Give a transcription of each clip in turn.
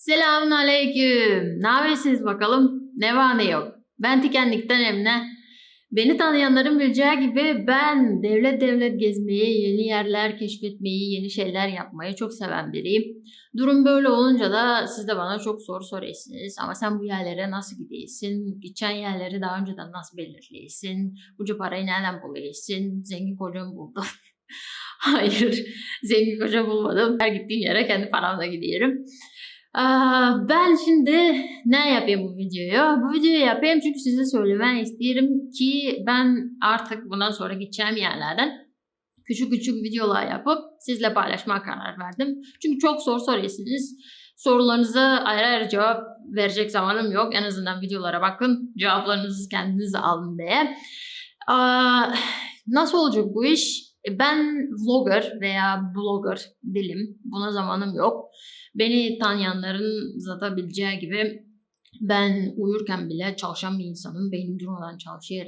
Selamun aleyküm. Ne yapıyorsunuz bakalım? Ne var ne yok. Ben Tikenlik'ten Emine. Beni tanıyanların bileceği gibi ben devlet devlet gezmeyi, yeni yerler keşfetmeyi, yeni şeyler yapmayı çok seven biriyim. Durum böyle olunca da siz de bana çok soru soruyorsunuz. Ama sen bu yerlere nasıl gidiyorsun? Gideceğin yerleri daha önceden nasıl belirliyorsun? Ucu parayı nereden buluyorsun? Zengin kocam buldum. Hayır, zengin koca bulmadım. Her gittiğim yere kendi paramla gidiyorum. Ben şimdi ne yapayım bu videoyu? Bu videoyu yapayım çünkü size söylemen isterim ki ben artık bundan sonra gideceğim yerlerden küçük küçük videolar yapıp sizle paylaşmaya karar verdim. Çünkü çok soru soruyorsunuz. Sorularınıza ayrı ayrı cevap verecek zamanım yok. En azından videolara bakın. Cevaplarınızı kendiniz alın diye. Nasıl olacak bu iş? E, Ben vlogger veya blogger dilim. Buna zamanım yok. Beni tanıyanların zaten bileceği gibi ben uyurken bile çalışan bir insanım. Beynim durmadan çalışıyor.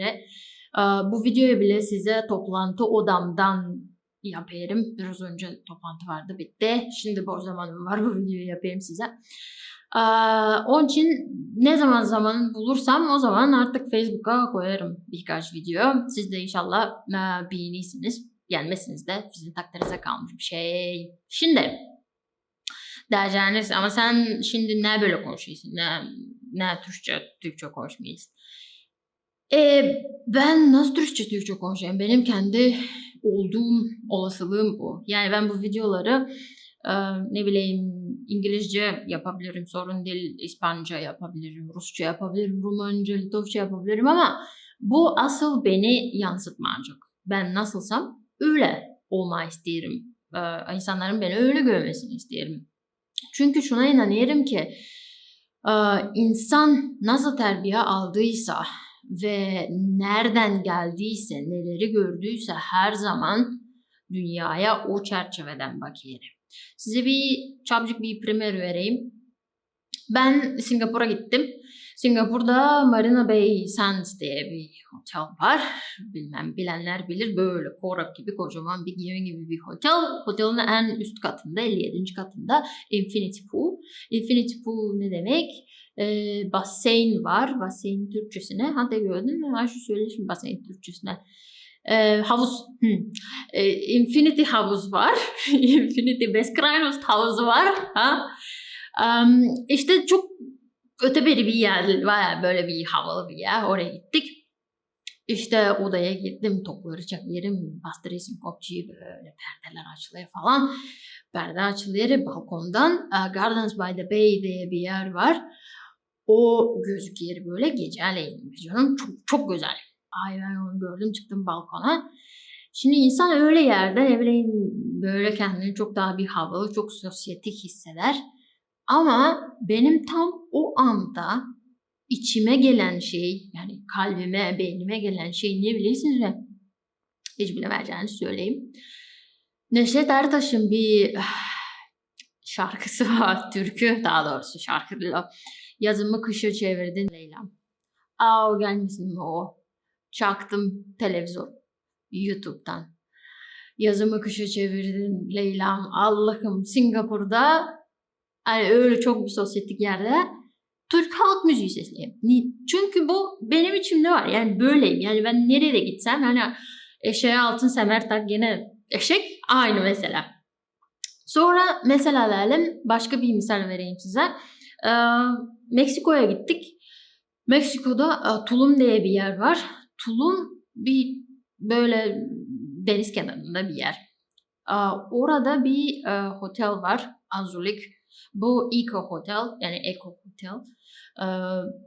Aa, Bu videoyu bile size toplantı odamdan yapıyorum. Biraz önce toplantı vardı bitti. Şimdi boş zamanım var bu videoyu yapayım size. Aa, onun için ne zaman zaman bulursam o zaman artık Facebook'a koyarım birkaç video. Siz de inşallah e, beğenirsiniz. Gelmesiniz de sizin takdirinize kalmış bir şey. Şimdi diyeceğiniz ama sen şimdi ne böyle konuşuyorsun? Ne, ne Türkçe, Türkçe konuşmayız. E, ben nasıl Türkçe Türkçe konuşayım? Benim kendi olduğum olasılığım bu. Yani ben bu videoları e, ne bileyim İngilizce yapabilirim, sorun değil. İspanyolca yapabilirim, Rusça yapabilirim, Rumanca, Litovça yapabilirim ama bu asıl beni yansıtmayacak. Ben nasılsam öyle olmayı isterim. E, insanların beni öyle görmesini isterim. Çünkü şuna inanıyorum ki e, insan nasıl terbiye aldıysa ve nereden geldiyse, neleri gördüyse her zaman dünyaya o çerçeveden bakıyorum. Size bir çabuk bir primer vereyim. Ben Singapur'a gittim. Singapur'da Marina Bay Sands diye bir otel var. Bilmem bilenler bilir böyle korak gibi kocaman bir gemi gibi bir otel. Otelin en üst katında 57. katında Infinity Pool. Infinity Pool ne demek? Ee, basseyn var. Basseyn Türkçesine. Hatta gördün mü? Ha şu söyle şimdi Türkçesine. Ee, havuz. Hı. Ee, Infinity havuz var. Infinity Beskraynost havuzu var. Ha? Um, işte çok öteberi bir yer. Baya böyle bir havalı bir yer. Oraya gittik. İşte odaya gittim. Topları çekerim. Bastırırsın kopçuyu böyle perdeler açılıyor falan. Perde açılıyor. Balkondan uh, Gardens by the Bay diye bir yer var. O gözüküyor böyle geceleyin. Canım çok, çok güzel. Ay ben onu gördüm çıktım balkona. Şimdi insan öyle yerde ne böyle kendini çok daha bir havalı, çok sosyetik hisseder. Ama benim tam o anda içime gelen şey yani kalbime, beynime gelen şey ne bilirsiniz mi? Hiç bilemeyeceğini söyleyeyim. Neşet Ertaş'ın bir şarkısı var, türkü daha doğrusu şarkı. Yazımı kışa çevirdin Leyla'm. Aa o gelmesin mi o? Çaktım televizyon. YouTube'dan. Yazımı kışa çevirdin Leyla'm. Allah'ım Singapur'da yani öyle çok bir sosyetik yerde Türk halk müziği sesleyeyim. Çünkü bu benim içimde var. Yani böyleyim. Yani ben nereye gitsem hani eşeğe altın semer tak yine eşek aynı mesela. Sonra mesela verelim başka bir misal vereyim size. Ee, Meksiko'ya gittik. Meksiko'da e, Tulum diye bir yer var. Tulum bir böyle deniz kenarında bir yer. Ee, orada bir e, otel var. Azulik. Bu Eco Hotel yani Eco Hotel. Ee,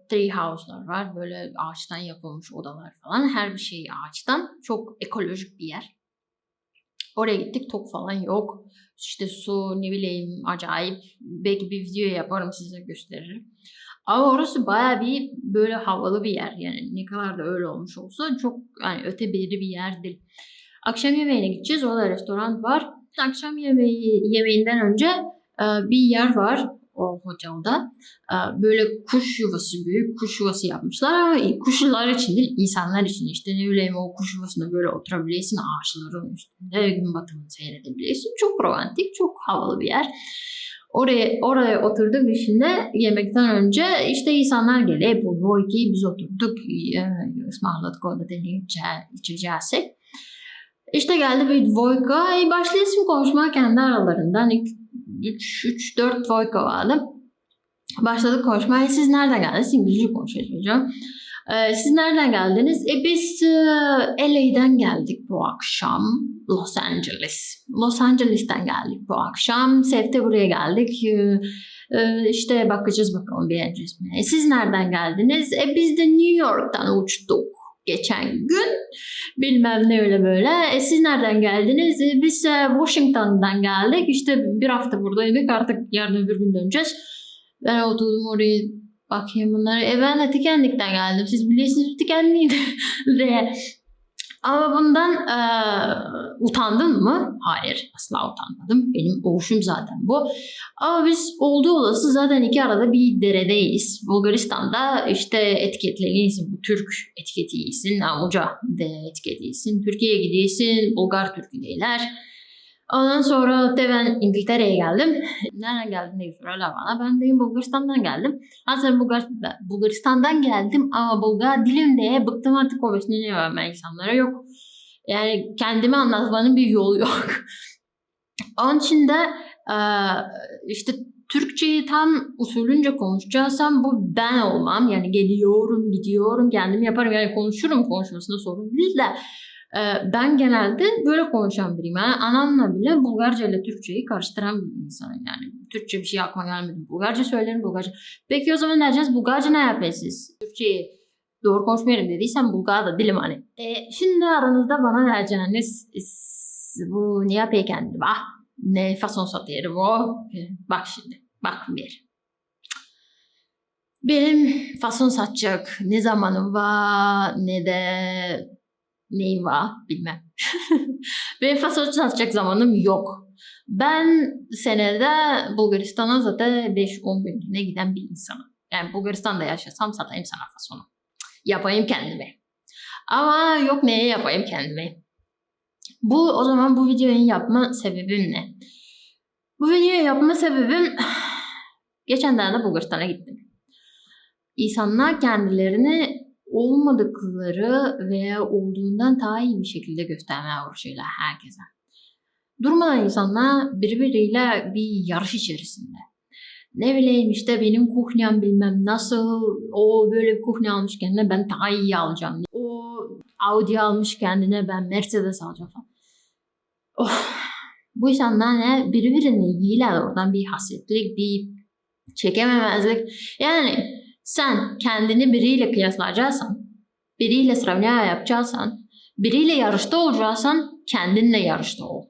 tree house'lar var. Böyle ağaçtan yapılmış odalar falan. Her bir şey ağaçtan. Çok ekolojik bir yer. Oraya gittik. Tok falan yok. İşte su ne bileyim acayip. Belki bir video yaparım size gösteririm. Ama orası baya bir böyle havalı bir yer. Yani ne kadar da öyle olmuş olsa çok yani öte biri bir yer değil. Akşam yemeğine gideceğiz. Orada restoran var. Akşam yemeği yemeğinden önce e, bir yer var o otelde. E, böyle kuş yuvası, büyük kuş yuvası yapmışlar ama kuşlar için değil, insanlar için işte ne bileyim o kuş yuvasında böyle oturabilirsin ağaçların üstünde gün batımını seyredebilirsin. Çok romantik, çok havalı bir yer. Oraya oraya oturduk şimdi yemekten önce işte insanlar geliyor. Bu Voiki'yi biz oturduk. E, ısmarladık orada içeceğiz. İşte geldi bir Voika. E, başlayasın konuşmaya kendi aralarından. 3-4 Voika vardı. Başladık konuşmaya. Siz nereden geldiniz? İngilizce konuşacağım. Ee, siz nereden geldiniz? E biz e, LA'den geldik bu akşam. Los Angeles. Los Angeles'ten geldik bu akşam. Sefte buraya geldik. Ee, e, işte bakacağız bakalım beğeneceğiz mi? Siz nereden geldiniz? E biz de New York'tan uçtuk geçen gün. Bilmem ne öyle böyle. E siz nereden geldiniz? E, biz e, Washington'dan geldik. İşte bir hafta buradaydık. Artık yarın öbür gün döneceğiz. Ben oturdum oraya bakayım bunları. E ben de Tikenlik'ten geldim. Siz biliyorsunuz Tikenlik'ti diye. Ama bundan e, utandın mı? Hayır asla utanmadım. Benim oluşum zaten bu. Ama biz olduğu olası zaten iki arada bir deredeyiz. Bulgaristan'da işte etiketleniyorsun. Bu Türk etiketiysin. Amuca de etiketiysin. Türkiye'ye gidiyorsun. Bulgar Türk'ü değiller. Ondan sonra de ben İngiltere'ye geldim. Nereden geldin diye soruyorlar bana. Ben deyim Bulgaristan'dan geldim. Aslında Bulgar, Bulgaristan'dan geldim ama Bulgar dilim diye bıktım artık o besini verme insanlara yok. Yani kendimi anlatmanın bir yolu yok. Onun için de işte Türkçeyi tam usulünce konuşacaksam bu ben olmam. Yani geliyorum, gidiyorum, kendim yaparım. Yani konuşurum konuşmasında sorun değil de ben genelde böyle konuşan biriyim. Yani anamla bile Bulgarca ile Türkçeyi karıştıran bir insanım. Yani Türkçe bir şey aklıma gelmedi. Bulgarca söylerim Bulgarca. Peki o zaman ne diyeceğiz? Bulgarca ne yapıyorsunuz? Türkçeyi doğru konuşmuyorum dediysen Bulgar da dilim hani. E, şimdi aranızda bana vereceğiniz bu ne yapıyor kendi? Ah ne fason satıyorum o. Bak şimdi. Bak bir. Benim fason satacak ne zamanım var ne de neyim var bilmem. Benim fasulye satacak zamanım yok. Ben senede Bulgaristan'a zaten 5-10 günlüğüne giden bir insanım. Yani Bulgaristan'da yaşasam satayım sana fasonu. Yapayım kendime. Ama yok neye yapayım kendime. Bu o zaman bu videoyu yapma sebebim ne? Bu videoyu yapma sebebim geçenlerde Bulgaristan'a gittim. İnsanlar kendilerini olmadıkları veya olduğundan daha iyi bir şekilde göstermeye uğraşıyorlar herkese. Durmadan insanlar birbiriyle bir yarış içerisinde. Ne bileyim işte benim kuhnyam bilmem nasıl, o böyle bir kuhnya almış kendine ben daha iyi alacağım. O Audi almış kendine ben Mercedes alacağım falan. Oh, bu insanlar ne birbirini yiyorlar oradan bir hasretlik, bir çekememezlik. Yani sen kendini biriyle kıyaslayacaksan, biriyle sıralama yapacaksan, biriyle yarışta olacaksan kendinle yarışta ol.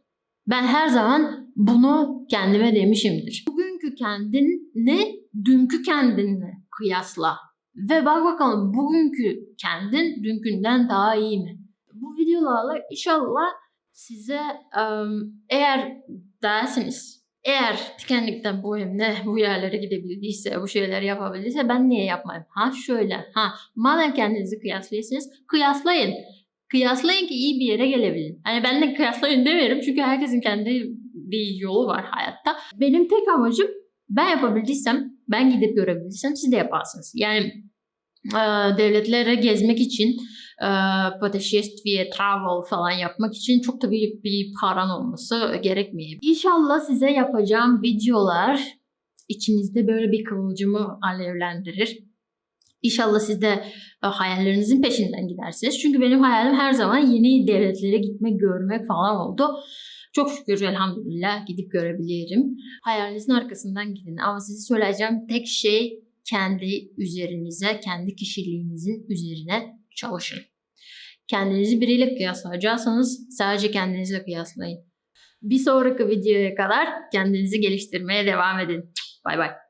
Ben her zaman bunu kendime demişimdir. Bugünkü kendini dünkü kendinle kıyasla. Ve bak bakalım bugünkü kendin dünkünden daha iyi mi? Bu videolarla inşallah size eğer dersiniz eğer tikenlikten bu emne bu yerlere gidebildiyse, bu şeyleri yapabildiyse ben niye yapmayayım? Ha şöyle, ha madem kendinizi kıyaslıyorsunuz, kıyaslayın. Kıyaslayın ki iyi bir yere gelebilin. Hani ben de kıyaslayın demiyorum çünkü herkesin kendi bir yolu var hayatta. Benim tek amacım ben yapabildiysem, ben gidip görebildiysem siz de yaparsınız. Yani devletlere gezmek için e, putешествие, travel falan yapmak için çok da büyük bir paran olması gerekmiyor. İnşallah size yapacağım videolar içinizde böyle bir kıvılcımı alevlendirir. İnşallah siz de e, hayallerinizin peşinden gidersiniz. Çünkü benim hayalim her zaman yeni devletlere gitmek, görmek falan oldu. Çok şükür elhamdülillah gidip görebilirim. Hayalinizin arkasından gidin. Ama size söyleyeceğim tek şey kendi üzerinize, kendi kişiliğinizin üzerine çalışın. Kendinizi biriyle kıyaslayacaksanız sadece kendinizle kıyaslayın. Bir sonraki videoya kadar kendinizi geliştirmeye devam edin. Bay bay.